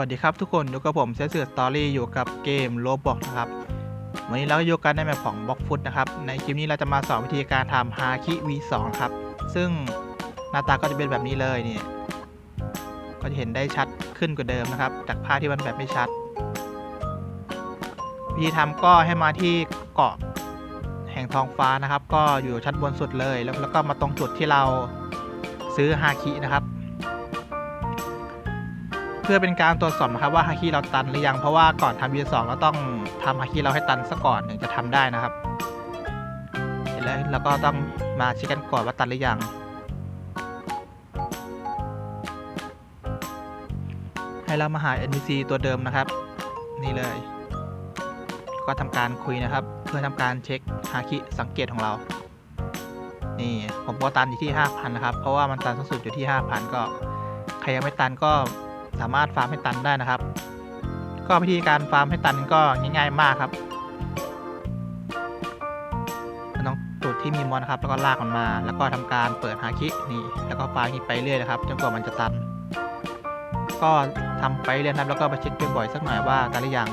วัสดีครับทุกคนอยู่กับผมเซสือสตอรี่อยู่กับเกมโลบอกนะครับ วันนี้เราก็อยู่กันในแมปของบล็อกฟุตนะครับ ในคลิปนี้เราจะมาสอนวิธีการทำฮาคิ V2 ครับ ซึ่งหน้าตาก็จะเป็นแบบนี้เลยนี่ก็จะเห็นได้ชัดขึ้นกว่าเดิมนะครับ จากภาพที่มันแบบไม่ชัด วิธีทำก็ให้มาที่เกาะแห่งทองฟ้านะครับ ก็อยู่ชั้นบนสุดเลย แล้วแล้วก็มาตรงจุดที่เราซื้อฮาคินะครับ เพื่อเป็นการตรวจสอบนะครับว่าฮาคิเราตันหรือยังเพราะว่าก่อนทำวีสองเราต้องทำฮาคิเราให้ตันซะก่อนถึงจะทำได้นะครับเสร็จแล้วเราก็ต้องมาเช็คกันก่อนว่าตันหรือยังให้เรามาหา NPC ตัวเดิมนะครับ นี่เลย ก็ทำการคุยนะครับ เพื่อทำการเช็คฮาคิสังเกตของเรานี่ผมก็ตันอยู่ที่ 5,000 นะครับ เพราะว่ามันตันสูงสุดอยู่ที่ 5,000 ก็ ใครยังไม่ตันก็ สามารถฟาร์มให้ตันได้นะครับ ก็วิธีการฟาร์มให้ตันก็ง่าย ๆ มากครับนต้องจุดที่มีมอนครับแล้วก็ลากมันมา แล้วก็ทำการเปิดฮาคินี่แล้วก็ฟาร์มไปเรื่อยนะครับจนกว่ามันจะตัน ก็ทำไปเรื่อยครับแล้วก็ไปเช็คบ่อยๆสักหน่อยว่าตันหรือยัง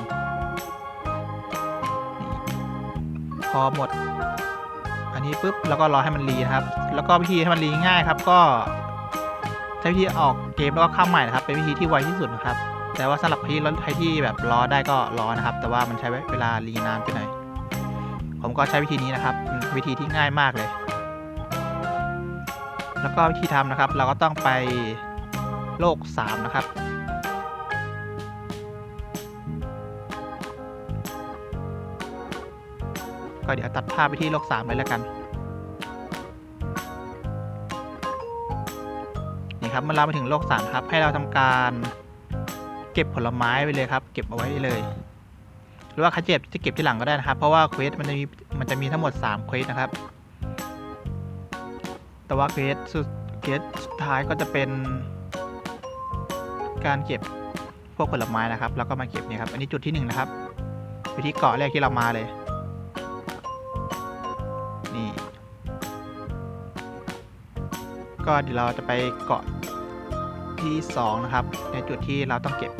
พอหมด อันนี้ปุ๊บแล้วก็รอให้มันรีนะครับ แล้วก็วิธีให้มันรีง่ายครับ ก็ ใช้วิธีออกเกมแล้วก็เข้าใหม่นะครับ เป็นวิธีที่ไวที่สุดนะครับ แต่ว่าสำหรับใครที่ใครที่แบบรอได้ก็รอนะครับ แต่ว่ามันใช้เวลารีนานไปหน่อยผมก็ใช้วิธีนี้นะครับเป็นวิธีที่ง่ายมากเลย แล้วก็วิธีทำนะครับ เราก็ต้องไปโลก 3 นะครับก็เดี๋ยวตัดภาพไปที่โลก3เลยแล้วกัน ครับเมื่อเราไปถึงโลก3ครับ ให้เราทำการเก็บผลไม้ไปเลยครับ เก็บเอาไว้เลย หรือว่าใครเจ็บจะเก็บที่หลังก็ได้นะครับ เพราะว่าเควสมันจะมีมันจะมีทั้งหมด3เควสนะครับ แต่ว่าเควสสุดเควสสุดท้ายก็จะเป็น การเก็บพวกผลไม้นะครับ แล้วก็มาเก็บเนี่ยครับ อันนี้จุดที่หนึ่งนะครับไปที่เกาะแรกที่เรามาเลย นี่ ก็เดี๋ยวเราจะไปเกาะ ที่ 2 นะครับ ในจุดที่เราต้องเก็บ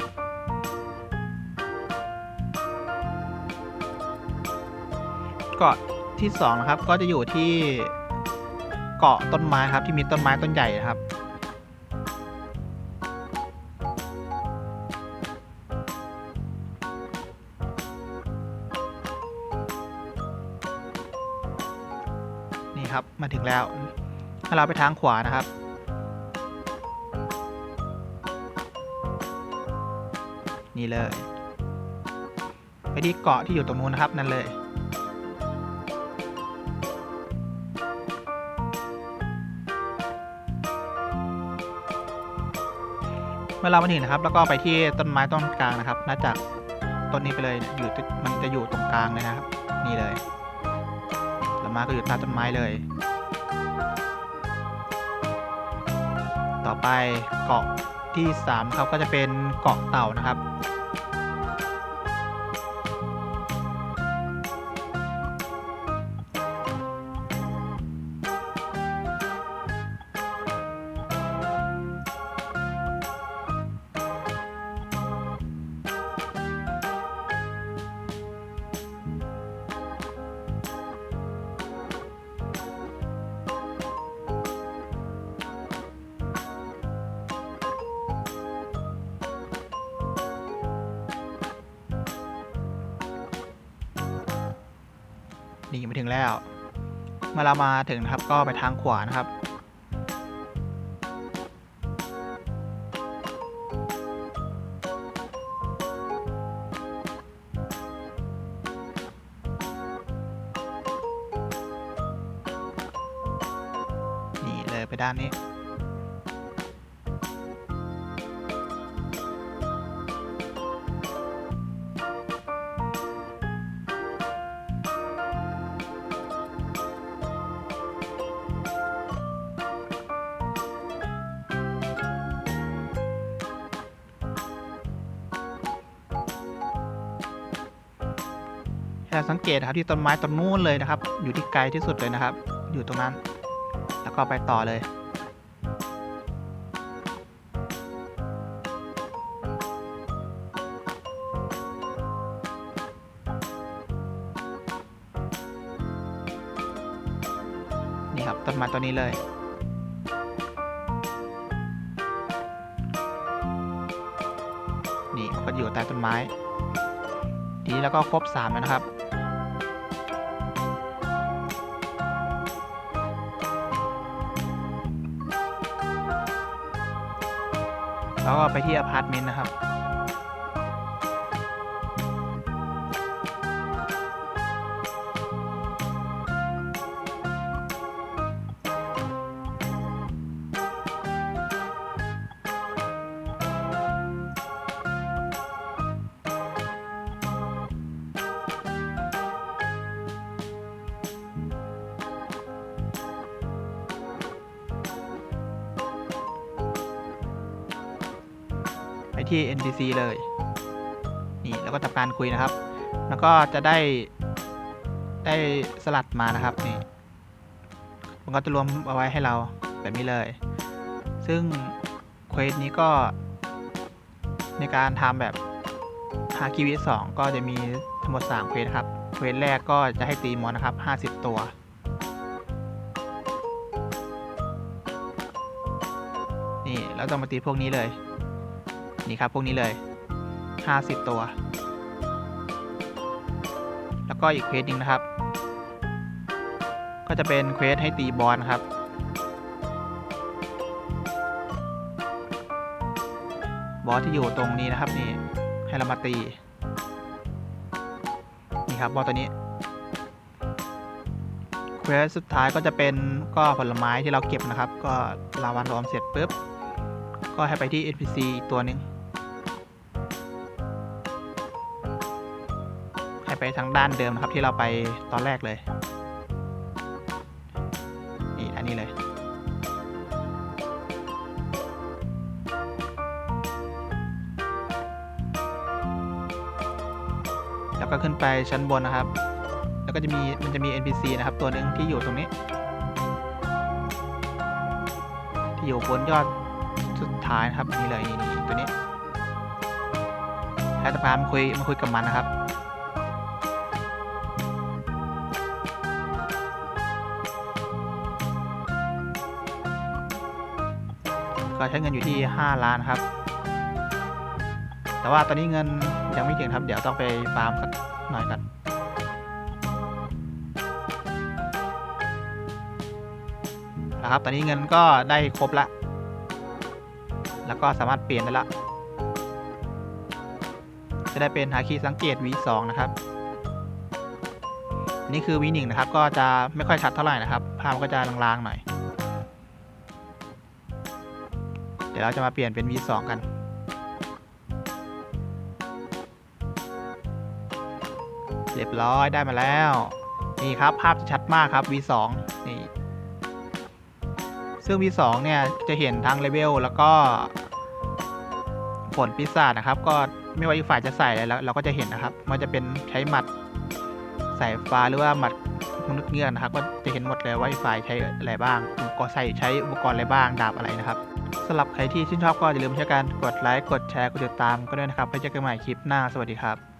เกาะที่ 2 นะครับ ก็จะอยู่ที่เกาะต้นไม้ครับที่มีต้นไม้ต้นใหญ่นะครับนี่ครับมาถึงแล้ว ถ้าเราไปทางขวานะครับ นี่เลย ไปที่เกาะที่อยู่ตรงนู้นนะครับนั่นเลย เมื่อเรามาถึงนะครับ แล้วก็ไปที่ต้นไม้ต้นกลางนะครับน่าจากต้นนี้ไปเลยเนี่ยอยู่มันจะอยู่ตรงกลางเลยนะครับ นี่เลยแล้วมาก็อยู่ใต้ต้นไม้เลย ต่อไปเกาะ ที่ 3 ครับก็จะเป็นเกาะเต่านะครับ นี่มาถึงแล้วเมื่อเรามาถึงนะครับก็ไปทางขวานะครับ นี่เลยไปด้านนี้ จะสังเกตครับที่ต้นไม้ต้นนู้นเลยนะครับ อยู่ที่ไกลที่สุดเลยนะครับ อยู่ตรงนั้น แล้วก็ไปต่อเลยนี่ครับต้นไม้ต้นนี้เลยนี่ก็อยู่ใต้ต้นไม้ ทีนี้แล้วก็ครบ3แล้วนะครับ แล้วก็ไปที่อพาร์ตเมนต์นะครับ ไปที่ NPC เลย นี่แล้วก็ทำการคุยนะครับ แล้วก็จะได้ได้สลัดมานะครับนี่มันก็จะรวมเอาไว้ให้เราแบบนี้เลย ซึ่งเควสนี้ก็ ในการทำแบบฮาคิวิสองก็จะมีทั้งหมด3เควสครับ เควสแรกก็จะให้ตีมอนนะครับ 50 ตัวนี่แล้วต้องมาตีพวกนี้เลย นี่ครับ พวกนี้เลย 50 ตัว แล้วก็อีกเควสหนึ่งนะครับ ก็จะเป็นเควสให้ตีบอลครับ บอสที่อยู่ตรงนี้นะครับนี่ให้เรามาตี นี่ครับบอสตัวนี้เควสสุดท้ายก็จะเป็นก็ผลไม้ที่เราเก็บนะครับ ก็ราวัลรวมเสร็จปุ๊บ ก็ให้ไปที่ NPC อีกตัวหนึ่ง ไปทางด้านเดิมนะครับที่เราไปตอนแรกเลย นี่อันนี้เลย แล้วก็ขึ้นไปชั้นบนนะครับ แล้วก็จะมีมันจะมี NPC นะครับ ตัวหนึ่งที่อยู่ตรงนี้ ที่อยู่บนยอดสุดท้ายนะครับนี่เลยนี่ตัวนี้ให้ตะพานมาคุยมาคุยกับมันนะครับ ก็ใช้เงินอยู่ที่ 5 ล้านครับ แต่ว่าตอนนี้เงินยังไม่ถึงครับ เดี๋ยวต้องไปฟาร์มสักหน่อยกันนะครับ ตอนนี้เงินก็ได้ครบละ แล้วก็สามารถเปลี่ยนได้ละ จะได้เป็นฮาคิสังเกต V2 นะครับ นี่คือ V1 นะครับ ก็จะไม่ค่อยชัดเท่าไหร่นะครับ ภาพก็จะลางๆหน่อย ดี๋ยวเราจะมาเปลี่ยนเป็น V2 กันเรียบร้อยได้มาแล้ว นี่ครับภาพจะชัดมากครับ V2 นี่ซึ่ง V2 เนี่ยจะเห็นทั้งเลเวลแล้วก็ผลปีศาจนะครับ ก็ไม่ว่าอีกฝ่ายจะใส่อะไรแล้วเราก็จะเห็นนะครับ มันจะเป็นใช้หมัดสายฟ้าหรือว่าหมัดมนุษย์เงือกนะครับ ก็จะเห็นหมดเลยว่าอีกฝ่ายใช้อะไรบ้างอุปกรณ์ใส่ใช้อุปกรณ์อะไรบ้างดาบอะไรนะครับ สำหรับใครที่ชื่นชอบก็อย่าลืมช่วยกันกดไลค์กดแชร์กดติดตามก็ด้วยนะครับไว้เจอกันใหม่คลิปหน้าสวัสดีครับ